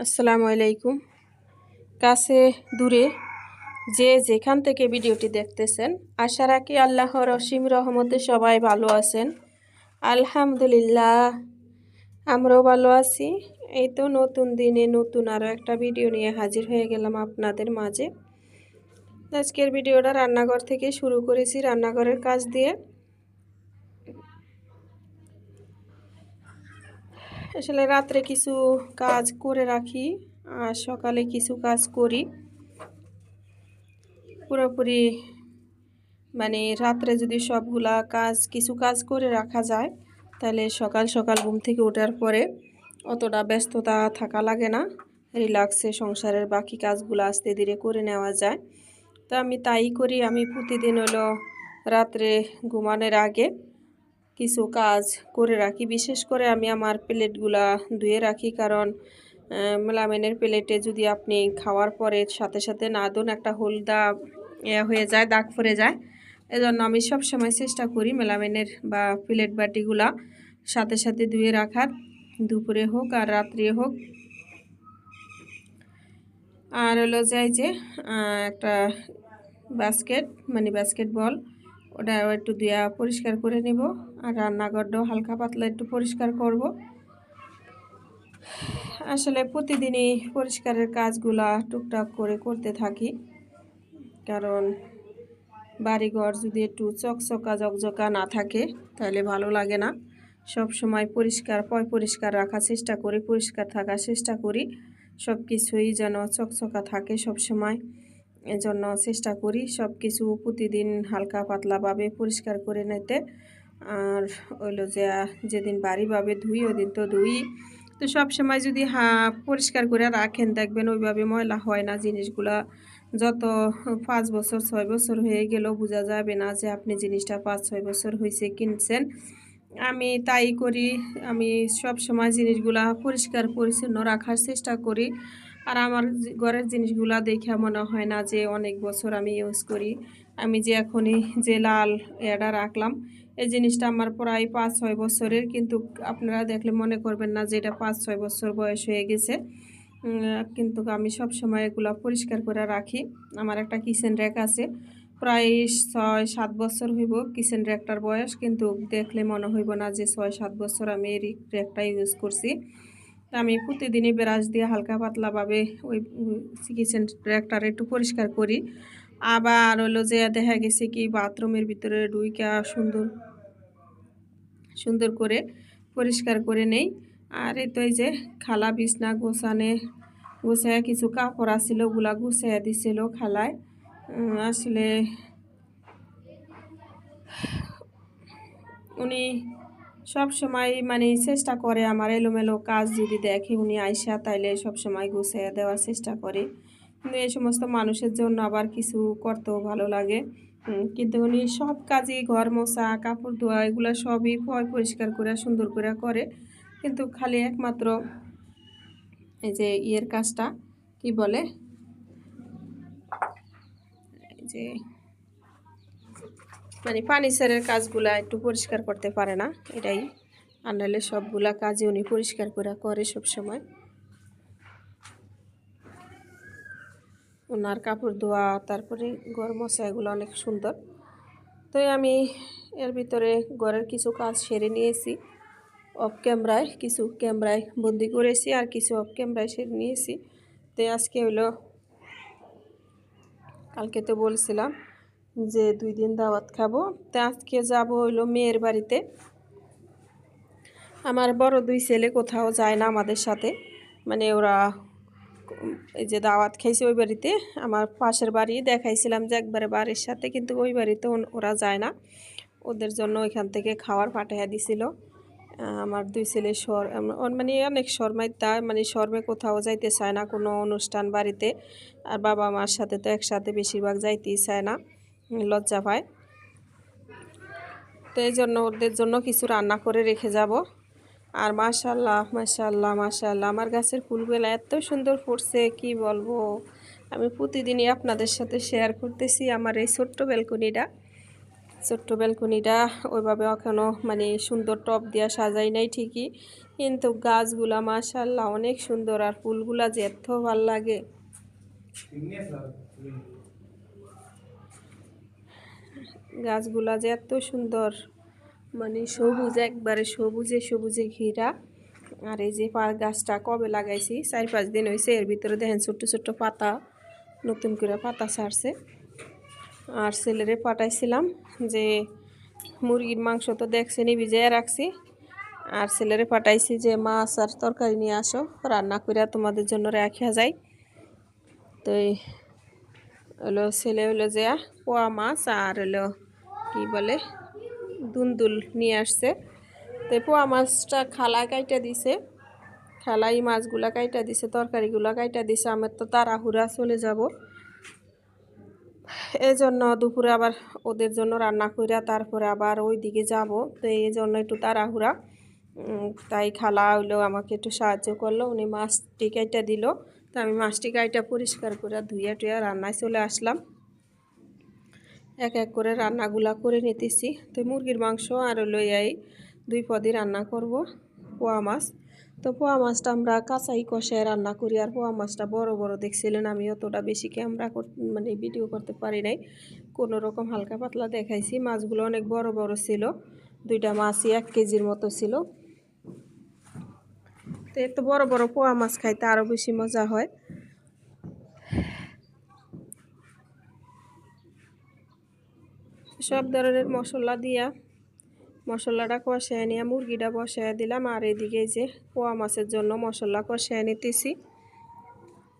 আসসালামু আলাইকুম। কাছে দূরে যে যেখান থেকে ভিডিওটি দেখতেছেন, আশা রাখি আল্লাহর অসীম রহমতে সবাই ভালো আছেন। আলহামদুলিল্লাহ, আমরাও ভালো আছি। এই তো নতুন দিনে নতুন আরও একটা ভিডিও নিয়ে হাজির হয়ে গেলাম আপনাদের মাঝে। আজকের ভিডিওটা রান্নাঘর থেকে শুরু করেছি, রান্নাঘরের কাজ দিয়ে। আসলে রাত্রে কিছু কাজ করে রাখি আর সকালে কিছু কাজ করি। পুরোপুরি মানে রাত্রে যদি সবগুলা কাজ, কিছু কাজ করে রাখা যায়, তাহলে সকাল সকাল ঘুম থেকে ওঠার পরে অতটা ব্যস্ততা থাকা লাগে না। রিল্যাক্সে সংসারের বাকি কাজগুলো আস্তে ধীরে করে নেওয়া যায়। তো আমি তাই করি। আমি প্রতিদিন হলো রাত্রে ঘুমানোর আগে কিছু কাজ করে রাখি। বিশেষ করে আমি আমার প্লেটগুলা ধুয়ে রাখি কারণ মেলামেনের প্লেটে যদি আপনি খাওয়ার পরে সাথে সাথে না দোন, একটা হলদা হয়ে যায়, দাগ পরে যায়। এজন্য আমি সব সময় চেষ্টা করি মেলামেনের বা প্লেট বাটিগুলা সাথে সাথে ধুয়ে রাখার। দুপুরে হোক আর রাত্রে হোক। আর হলো যাই যে একটা বাস্কেট মানে বাস্কেট বল ওটা একটু দিয়া পরিষ্কার করে নেব। আর রান্নাঘরটাও হালকা পাতলা একটু পরিষ্কার করব। আসলে প্রতিদিনই পরিষ্কারের কাজগুলা টুকটাক করে করতে থাকি। কারণ বাড়িঘর যদি একটু চকচকা জকজকা না থাকে, তাহলে ভালো লাগে না। সব সময় পরিষ্কার পয় পরিষ্কার রাখার চেষ্টা করি, পরিষ্কার থাকার চেষ্টা করি। সব কিছুই যেন চকচকা থাকে সব সময়, এজন্য চেষ্টা করি সব কিছু প্রতিদিন হালকা পাতলাভাবে পরিষ্কার করে নিতে। আর ওইলো যে, যেদিন বাড়িভাবে ধুই ওই দিন তো ধুই। তো সব সময় যদি হা, পরিষ্কার করে রাখেন, দেখবেন ওইভাবে ময়লা হয় না। জিনিসগুলা যত পাঁচ বছর, ছয় বছর হয়ে গেলেও বোঝা যাবে না যে, আপনি জিনিসটা পাঁচ, ছয় বছর হয়েছে কিনছেন। আমি তাই করি। আমি সব সময় জিনিসগুলা পরিষ্কার, পরিচ্ছন্ন রাখার চেষ্টা করি। আর আমার ঘরের জিনিসগুলা দেখে মনে হয় না যে, অনেক বছর আমি ইউজ করি। আমি যে, এখনই যে লাল এটা রাখলাম এই জিনিসটা আমার প্রায় পাঁচ ছয় বছরের, কিন্তু আপনারা দেখলে মনে করবেন না যে এটা পাঁচ ছয় বছর বয়স হয়ে গেছে। কিন্তু আমি সব সময় এগুলো পরিষ্কার করে রাখি। আমার একটা কিচেন র্যাক আছে, প্রায় ছয় সাত বছর হইব কিচেন র্যাকটার বয়স, কিন্তু দেখলে মনে হইব না যে ছয় সাত বছর আমি এই র্যাকটা ইউজ করছি। আমি প্রতিদিনই ব্রাশ দিয়ে হালকা পাতলাভাবে ওই কিচেন র্যাকটার একটু পরিষ্কার করি। আবার হলো যে দেখা গেছে কি বাথরুমের ভিতরে ডুইকা সুন্দর সুন্দর করে পরিষ্কার করে নেই। আর এই তো এই যে খালা বিছনা গোছানে, গোছায় কিছু কাপড় আসছিল ওগুলা গুছাইয়া দিছিল খালায়। আসলে উনি সব সময় মানে চেষ্টা করে আমার এলোমেলো কাজ যদি দেখে উনি আইসা তাইলে সব সময় গুছিয়ে দেওয়ার চেষ্টা করে। কিন্তু এই সমস্ত মানুষের জন্য আবার কিছু করতেও ভালো লাগে। কিন্তু উনি সব কাজই ঘর মোছা, কাপড় ধোয়া, এগুলো সবই পয় পরিষ্কার করে সুন্দর করে করে। কিন্তু খালি একমাত্র এই যে ইয়ের কাজটা, কি বলে? যে মানে ফার্নিচারের কাজগুলা একটু পরিষ্কার করতে পারে না, এটাই। আর নাহলে সবগুলা কাজে উনি পরিষ্কার করে করে সব ওনার কাপড় ধোয়া, তারপরে গরম মশা এগুলো অনেক সুন্দর। তো আমি এর ভিতরে ঘরের কিছু কাজ সেরে নিয়েছি। অফ ক্যামেরায় কিছু ক্যামেরায় বন্দি করেছি আর কিছু অফ ক্যামেরায় সেরে নিয়েছি। তো আজকে হলো, কালকে তো বলছিলাম যে দুই দিন দাওয়াত খাব। তো আজকে যাব হইল মেয়ের বাড়িতে। আমার বড় দুই ছেলে কোথাও যায় না আমাদের সাথে। মানে ওরা এই যে দাওয়াত খাইছে ওই বাড়িতে, আমার পাশের বাড়ি দেখাইছিলাম যে একবারে বাড়ির সাথে, কিন্তু ওই বাড়িতে ওরা যায় না। ওদের জন্য ওইখান থেকে খাওয়ার পাঠাইয়া দিছিল। আমার দুই ছেলে সর মানে অনেক শর্মাইতা মানে শর্মে কোথাও যাইতে চায় না কোনো অনুষ্ঠান বাড়িতে। আর বাবা মার সাথে তো একসাথে বেশিরভাগ যাইতেই চায় না, লজ্জা পায়। তো এই জন্য ওদের জন্য কিছু রান্না করে রেখে যাব। আর মাশাল্লাহ মাশাল্লাহ মাশাল্লাহ আমার গাছের ফুলগুলো এত সুন্দর ফুটছে, কি বলব? আমি প্রতিদিনই আপনাদের সাথে শেয়ার করতেছি আমার এই ছোট্ট ব্যালকনিটা। ছোট্ট ব্যালকনিটা ওইভাবে এখনও মানে সুন্দর টপ দিয়া সাজাই নাই ঠিকই, কিন্তু গাছগুলা মাশাল্লাহ অনেক সুন্দর আর ফুলগুলা যে এত ভালো লাগে। গাছগুলা যে এত সুন্দর। মানে সবুজ, একবারে সবুজে সবুজে ঘিরা। আর এই যে পা গাছটা কবে লাগাইছি, চার পাঁচ দিন হয়েছে এর ভিতরে দেখেন ছোট্ট ছোট্ট পাতা, নতুন করে পাতা ছাড়ছে আর ছেলেরে পাঠাইছিলাম যে, মুরগির মাংস তো দেখছেনি ভিজাইয়া রাখছি। আর ছেলেরে পাঠাইছি যে, মাছ আর তরকারি নিয়ে আসো, রান্না করে তোমাদের জন্য রাখা যায় তো হলো ছেলে হলো যে, পোয়া মাছ আর হলো কি বলে? দুন্দুল নিয়ে আসছে। তো পোয়া মাছটা খালা কাইটা দিছে। খালাই মাছগুলা কাইটা দিছে, তরকারিগুলা কাইটা দিছে। আমার তো তাড়াহুড়া চলে যাব। এই জন্য দুপুরে আবার ওদের জন্য রান্না কইরা তারপরে আবার ওই দিকে যাব। তো এই জন্য একটু তাড়াহুড়া। তাই খালা হইল, আমাকে একটু সাহায্য করল। উনি মাছটি কাইটা দিল। তো আমি মাছটি কাইটা পরিষ্কার করে ধুইয়া টুইয়া রান্নায় চলে আসলাম। এক এক করে রান্নাগুলা করে নিতেছি। তো মুরগির মাংস আর লইয়াই দুই পদই রান্না করব, পোয়া মাছ। তো পোয়া মাছটা আমরা কাঁচাই কষায় রান্না করি আর পোয়া মাছটা বড় বড় দেখছিলেন আমি অতটা বেশি ক্যামেরা মানে ভিডিও করতে পারি নাই। কোনো রকম হালকা পাতলা দেখাইছি, মাছগুলো অনেক বড় বড় ছিল, দুইটা মাছই এক কেজির মতো ছিল। তো এত বড় বড় পোয়া মাছ খাইতে আরও বেশি মজা হয়। সব ধরনের মশলা দিয়া মশলাটা কষায় নিয়ে, মুরগিটা বসায় দিলাম। আর এদিকে যে পোয়া মাছের জন্য মশলা কষায় নিতেছি।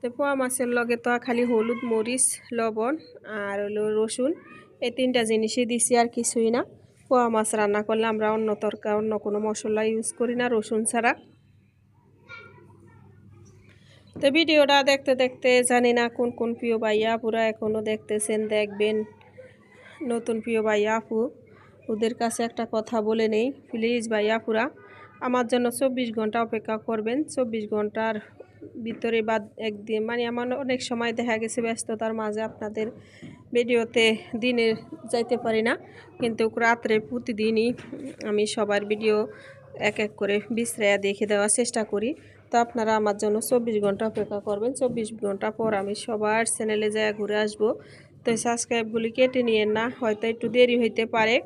তো পোয়া মাছের লগে তো খালি হলুদ, মরিচ, লবণ আর হলো রসুন, এই তিনটা জিনিসই দিছি, আর কিছুই না। পোয়া মাছ রান্না করলে আমরা অন্য তরকা, অন্য কোনো মশলা ইউজ করি না, রসুন ছাড়া। তো ভিডিওটা দেখতে দেখতে জানি না কোন কোন প্রিয় ভাইয়া পুরা এখনও দেখতেছেন, দেখবেন নতুন প্রিয় ভাইয়া আপু, ওদের কাছে একটা কথা বলে নেই। প্লিজ ভাইয়া আপুরা, আমার জন্য চব্বিশ ঘণ্টা অপেক্ষা করবেন। চব্বিশ ঘণ্টার ভিতরে বা একদিন মানে আমার অনেক সময় দেখা গেছে ব্যস্ততার মাঝে আপনাদের ভিডিওতে দিনে যাইতে পারি না। কিন্তু রাত্রে প্রতিদিনই আমি সবার ভিডিও এক এক করে বিশ্রায়া দেখে দেওয়ার চেষ্টা করি। তো আপনারা আমার জন্য চব্বিশ ঘণ্টা অপেক্ষা করবেন। চব্বিশ ঘণ্টা পর আমি সবার চ্যানেলে যায় ঘুরে আসব। তো সাবস্ক্রাইবগুলি কেটে নিয়ে না, হয়তো একটু দেরি হইতে পারে।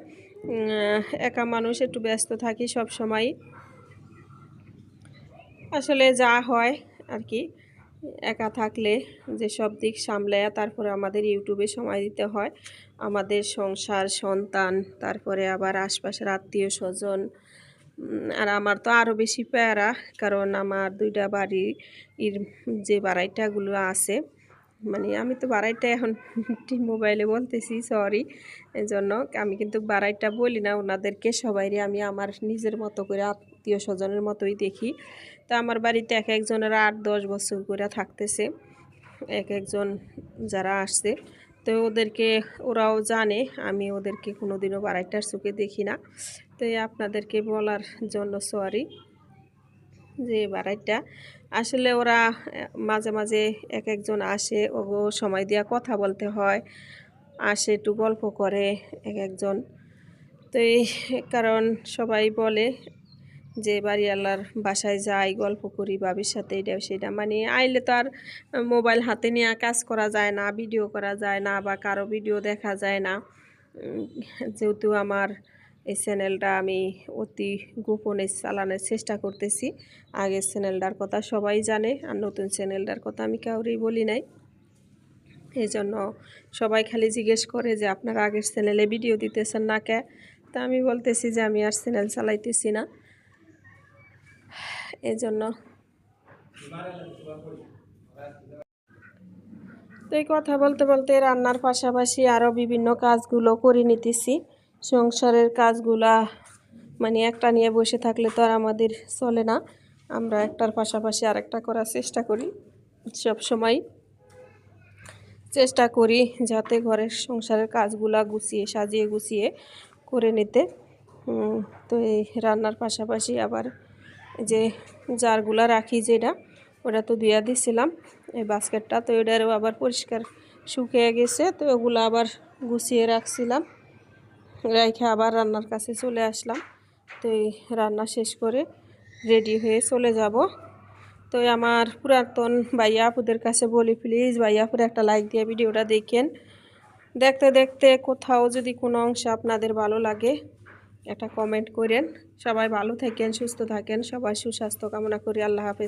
একা মানুষ একটু ব্যস্ত থাকি সব সময়। আসলে যা হয় আর কি, একা থাকলে যে সব দিক সামলায়া তারপরে আমাদের ইউটিউবে সময় দিতে হয়। আমাদের সংসার, সন্তান, তারপরে আবার আশপাশের আত্মীয় স্বজন আর আমার তো আরও বেশি প্যারা, কারণ আমার দুইটা বাড়ির যে বাড়াইটাগুলো আছে মানে আমি তো বাড়াইটা এখন মোবাইলে বলতেছি সরি এই জন্য আমি কিন্তু বাড়াইটা বলি না, ওনাদেরকে সবাইরে আমি আমার নিজের মতো করে, আত্মীয় স্বজনের মতোই দেখি। তো আমার বাড়িতে এক একজনের আট দশ বছর করে থাকতেছে, এক একজন যারা আসছে। তো ওদেরকে, ওরাও জানে, আমি ওদেরকে কোনোদিনও বাড়াইটার চোখে দেখি না। তো আপনাদেরকে বলার জন্য সরি যে বাড়াইটা আসলে ওরা মাঝে মাঝে এক একজন আসে, ওগো সময় দিয়া কথা বলতে হয়, আসে, একটু গল্প করে এক একজন তো এই কারণ সবাই বলে যে, বাড়িওয়ালার বাসায় যাই, গল্প করি বাবির সাথে এটা সেটা মানে আইলে তো আর মোবাইল হাতে নিয়ে কাজ করা যায় না, ভিডিও করা যায় না বা কারও ভিডিও দেখা যায় না। যেহেতু আমার এই চ্যানেলটা আমি অতি গোপনে চালানোর চেষ্টা করতেছি। আগের চ্যানেলটার কথা সবাই জানে, আর নতুন চ্যানেলটার কথা আমি কাউরেই বলি নাই। এই জন্য সবাই খালি জিজ্ঞেস করে যে, আপনারা আগের চ্যানেলে ভিডিও দিতেছেন না কে? তা আমি বলতেছি যে, আমি আর চ্যানেল চালাইতেছি না। এই জন্য তো এই কথা বলতে বলতে রান্নার পাশাপাশি আরও বিভিন্ন কাজগুলো করে নিতেছি। সংসারের কাজগুলা মানে একটা নিয়ে বসে থাকলে তো আর আমাদের চলে না। আমরা একটার পাশাপাশি আরেকটা করার চেষ্টা করি। সব সময় চেষ্টা করি যাতে ঘরের সংসারের কাজগুলা গুছিয়ে, সাজিয়ে গুছিয়ে করে নিতে। তো এই রান্নার পাশাপাশি আবার যে জারগুলা রাখি যেটা, ওটা তো ধুয়া দিছিলাম। এই বাস্কেটটা তো ওটারও আবার পরিষ্কার শুকিয়ে গেছে, তো ওগুলো আবার গুছিয়ে রাখছিলাম। রেখে আবার রান্নার কাছে চলে আসলাম। তো এই রান্না শেষ করে রেডি হয়ে চলে যাব। তো আমার পুরাতন ভাইয়া আপুদের কাছে বলি প্লিজ ভাইয়া আপুর একটা লাইক দিয়ে ভিডিওটা দেখেন। দেখতে দেখতে কোথাও যদি কোনো অংশ আপনাদের ভালো লাগে, একটা কমেন্ট করেন। সবাই ভালো থাকেন, সুস্থ থাকেন, সবাই সুস্বাস্থ্য কামনা করি। আল্লাহ হাফেজ।